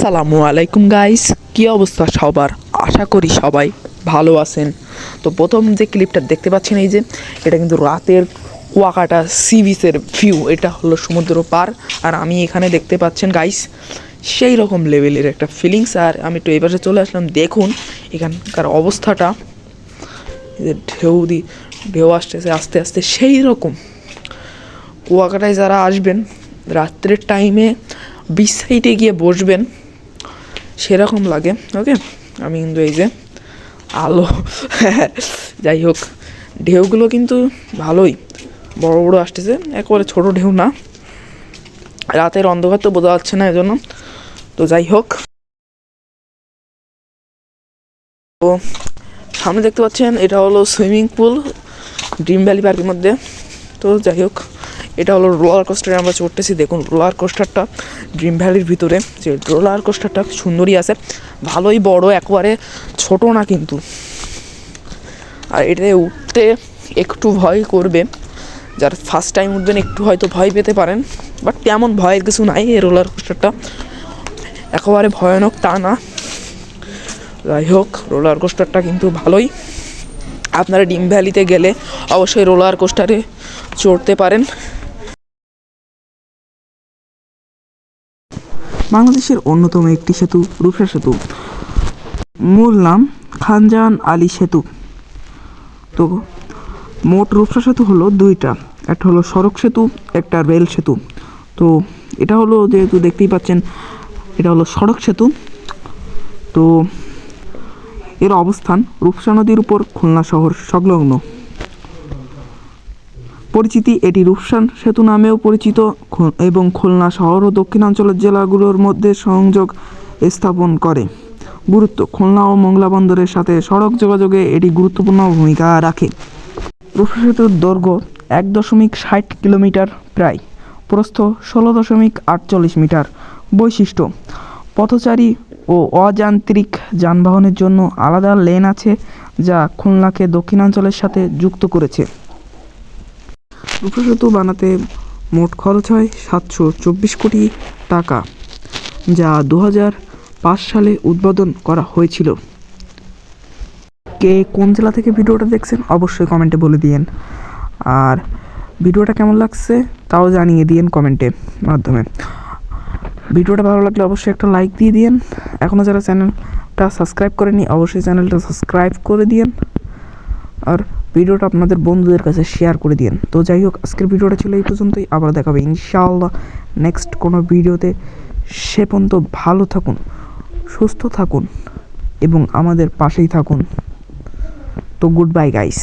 আসসালামু আলাইকুম গাইস কি অবস্থা সবার? আশা করি সবাই ভালো আছেন। তো প্রথম যে ক্লিপটা দেখতে পাচ্ছেন, এই যে, এটা কিন্তু রাতের কুয়াকাটা সি বিচের ভিউ এটা হলো সমুদ্র পার। আর আমি এখানে দেখতে পাচ্ছেন গাইস সেই রকম লেভেলের একটা ফিলিংস আর আমি একটু এই পাশে চলে আসলাম। দেখুন, এখানকার অবস্থাটা। ঢেউ দি, ঢেউ আসতেছে, আস্তে আস্তে সেই রকম। কুয়াকাটায় যারা আসবেন, রাত্রের টাইমে বিচ সাইডে গিয়ে বসবেন। সেরকম লাগে ওকে আমি কিন্তু এই যে আলো, যাই হোক, ঢেউগুলো কিন্তু ভালোই, বড় বড় আসতেছে, একেবারে ছোট ঢেউ না। রাতের অন্ধকার তো বোঝা যাচ্ছে না এজন্য, তো যাই হোক। তো সামনে দেখতে পাচ্ছেন, এটা হলো সুইমিং পুল ড্রিম ভ্যালি পার্কের মধ্যে। তো যাই হোক এটা হলো রোলার কোস্টারে, আমরা চড়তেছি, দেখুন রোলার কোস্টারটা ড্রিম ভ্যালির ভিতরে, যে রোলার কোস্টারটা সুন্দরই আছে, ভালোই বড়, একবারে ছোট না কিন্তু। আর এটাতে উঠতে একটু ভয় করবে, যারা ফার্স্ট টাইম উঠবেন একটু হয়তো ভয় পেতে পারেন বাট তেমন ভয়ের কিছু নাই এই রোলার কোস্টারটা। একেবারে ভয়ানক তা না। যাই হোক, রোলার কোস্টারটা কিন্তু ভালোই। আপনারা ডিম ভ্যালিতে গেলে অবশ্যই রোলার কোস্টারে চড়তে পারেন। বাংলাদেশের অন্যতম একটি সেতু, রূপসা সেতু। মূল নাম খানজাহান আলী সেতু। তো মোট রূপসা সেতু হলো দুইটা। একটা হলো সড়ক সেতু, একটা রেল সেতু। তো এটা হলো যেহেতু দেখতেই পাচ্ছেন, এটা হলো সড়ক সেতু। তো এর অবস্থান রূপসা নদীর উপর খুলনা শহর সংলগ্ন। পরিচিতি এটি রূপসান সেতু নামেও পরিচিত। এবং খুলনা শহর ও দক্ষিণাঞ্চলের জেলাগুলোর মধ্যে সংযোগ স্থাপন করে। গুরুত্ব খুলনা ও মংলা বন্দরের সাথে সড়ক যোগাযোগে এটি গুরুত্বপূর্ণ ভূমিকা রাখে। রূপসা সেতুর দৈর্ঘ্য এক দশমিক ষাট কিলোমিটার প্রায়। প্রস্থ ষোলো দশমিক আটচল্লিশ মিটার। বৈশিষ্ট্য পথচারী ও অযান্ত্রিক যানবাহনের জন্য আলাদা লেন আছে যা খুলনাকে দক্ষিণাঞ্চলের সাথে যুক্ত করেছে। রূপসা সেতু বানাতে মোট খরচ হয় সাতশো চব্বিশ কোটি টাকা, যা দু পাঁচ সালে উদ্বোধন করা হয়েছিল। কে কোন জেলা থেকে ভিডিওটা দেখছেন অবশ্যই কমেন্টে বলে দিয়েন। আর ভিডিওটা কেমন লাগছে তাও জানিয়ে দিয়েন কমেন্টে মাধ্যমে। ভিডিওটা ভালো লাগলে অবশ্যই একটা লাইক দিয়ে দিয়েন। এখনও যারা চ্যানেলটা সাবস্ক্রাইব করেনি অবশ্যই চ্যানেলটা সাবস্ক্রাইব করে দিয়েন। আর ভিডিওটা আপনাদের বন্ধুদের কাছে শেয়ার করে দিন তো যাই হোক, আজকের ভিডিওটা ছিল এই পর্যন্তই। আবার দেখাবে ইনশাআল্লাহ নেক্সট কোনো ভিডিওতে। সে পর্যন্ত ভালো থাকুন, সুস্থ থাকুন এবং আমাদের পাশেই থাকুন। তো গুড বাই গাইস